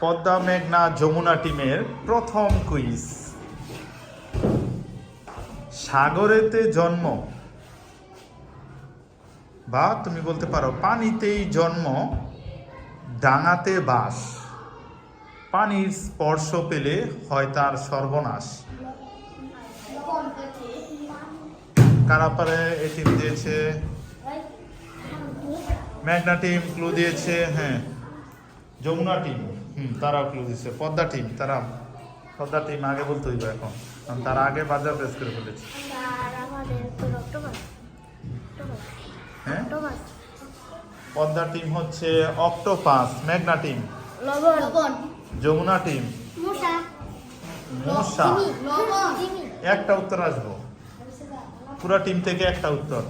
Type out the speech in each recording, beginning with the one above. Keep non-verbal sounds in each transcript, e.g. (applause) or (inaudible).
পদ্মা মেঘনা যমুনা টিমের প্রথম কুইজ। সাগরেতে জন্ম। বা তুমি বলতে পারো, পানিতেই জন্ম, ডাঙাতে বাস। পানির স্পর্শ পেলে হয় তার সর্বনাশ। কারা পারে? এই টিম দিয়েছে। মেঘনা টিম ক্লু দিয়েছে হ্যাঁ। যমুনা টিম। হুম তারাও ক্লু দিচ্ছে। পদ্মা টিম তারা পদ্মা টিম আগে বলতে হইব এখন। কারণ তারা আগে বাজার প্রেস করে ফেলেছে। অক্টোবর? হ্যাঁ? পদ্মা টিম হচ্ছে অক্টোপাস মেঘনা টিম। যমুনা টিম। মশা একটা উত্তর আসব? পুরো টিম থেকে একটা উত্তর।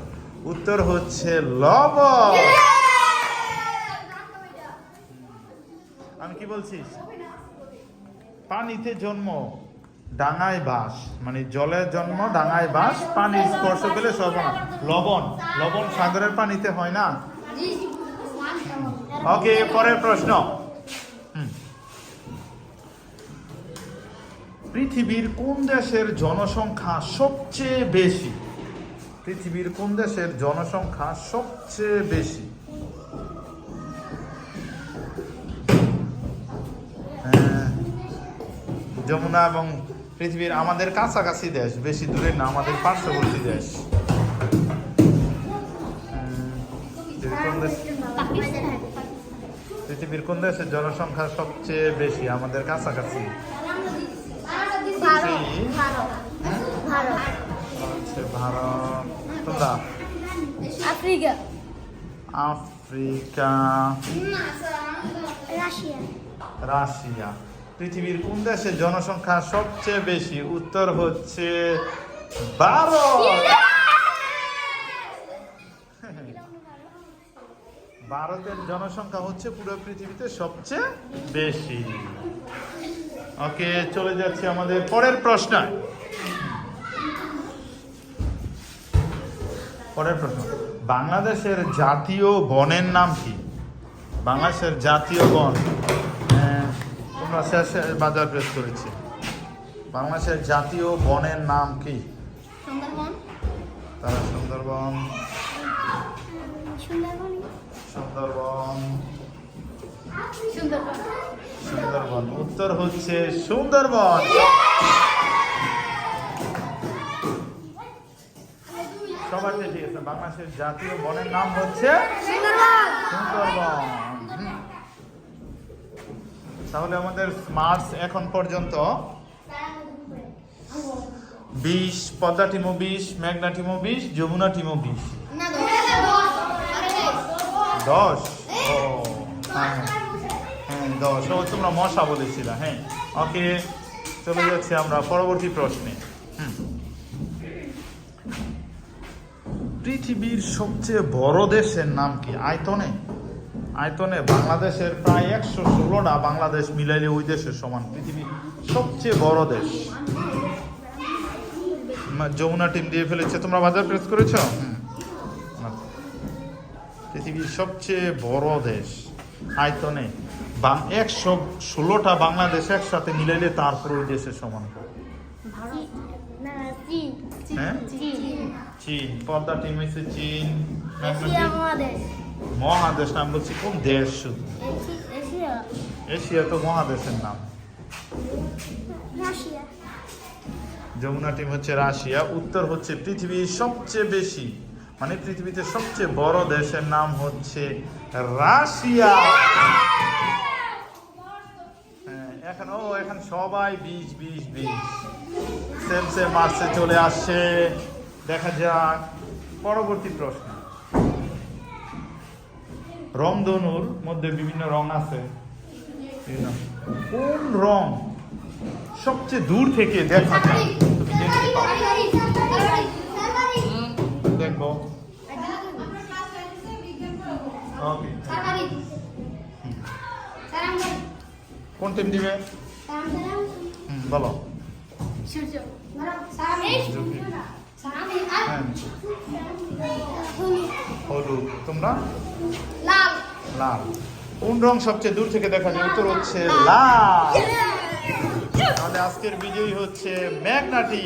উত্তর হচ্ছে লবণ। আমি কি বলছিস? পানিতে জন্ম, ডাঙায় বাস মানে জলের জন্ম, ডাঙায় বাস পানি স্পর্শ পেলে সর্বনা লবণ লবণ সাগরের পানিতে হয় না? ওকে, পরের প্রশ্ন। পৃথিবীর কোন দেশের জনসংখ্যা সবচেয়ে বেশি? পৃথিবীর কোন দেশের জনসংখ্যা সবচেয়ে বেশি? যমুনা এবং পৃথিবীর আমাদের কাছাকাছি দেশ বেশি দূরে না আমাদের পার্শ্ববর্তী দেশ। পৃথিবীর কোন দেশের জনসংখ্যা সবচেয়ে বেশি? আমাদের কাছাকাছি। ভারত। তোমরা? আফ্রিকা। আফ্রিকা। রাশিয়া। রাশিয়া। পৃথিবীর কোন দেশের জনসংখ্যা সবচেয়ে বেশি? উত্তর হচ্ছে ভারত। (laughs) ভারতের জনসংখ্যা হচ্ছে পুরো পৃথিবীতে সবচেয়ে বেশি। ওকে চলে যাচ্ছে আমাদের পরের প্রশ্ন পরের প্রশ্ন। বাংলাদেশের জাতীয় বনের নাম কি? বাংলাদেশের জাতীয় বন শেষে বাজার প্রেস করেছি। বাংলাদেশের জাতীয় বনের নাম কি? সুন্দরবন। তারা সুন্দরবন। সুন্দরবন। সুন্দরবন। উত্তর হচ্ছে সুন্দরবন। সবার ঠিক আছে বাংলাদেশের জাতীয় বনের নাম হচ্ছে সুন্দরবন। তাহলে আমাদের মার্চ এখন পর্যন্ত বিশ, পদ্মা টিমো বিশ, মেঘনা টিমো বিশ, যমুনা টিমো বিশ। দশ? ও হ্যাঁ হ্যাঁ দশ। ও, তোমরা মশা বলেছিলা হ্যাঁ। ওকে, চলে যাচ্ছি আমরা পরবর্তী প্রশ্নে। পৃথিবীর সবচেয়ে বড় দেশের নাম কি? আয়তনে? আয়তনে বাংলাদেশের প্রায় একশো ষোলোটা বাংলাদেশ মিলাইলে ওই দেশের সমান পৃথিবীর সবচেয়ে বড় দেশ। যমুনা টিম দিয়ে ফেলেছে। তোমরা বাজার প্রেস করেছ। পৃথিবীর সবচেয়ে বড় দেশ। আয়তনে একশো ষোলোটা বাংলাদেশ একসাথে মিলাইলে তারপর ওই দেশের সমান চীন। হ্যাঁ? চীন পদ্মা টিম হয়েছে চীন। মহাদেশ নাম বলছি কোন দেশ শুধু? এশিয়া। তো মহাদেশের নাম। যমুনা টিম হচ্ছে রাশিয়া উত্তর হচ্ছে পৃথিবীর সবচেয়ে বেশি মানে পৃথিবীতে সবচেয়ে বড় দেশের নাম হচ্ছে রাশিয়া। হ্যাঁ, এখন ও এখন সবাই বিশ বিশ বিশ। সেম সেম মার্চে চলে আসছে। দেখা যাক পরবর্তী প্রশ্ন। রংধনুর মধ্যে বিভিন্ন রং আছে। কোন রং সবচেয়ে দূর থেকে দেখা যায়? তুমি দেখতে পাও দেখব কোন টিম দিবে? বলো। সূর্য। হলুদ তোমরা? লাল। লাল। কোন রং সবচেয়ে দূর থেকে দেখা? যায় উত্তর হচ্ছে লাল। তাহলে আজকের বিজয়ী হচ্ছে ম্যাগনাটি।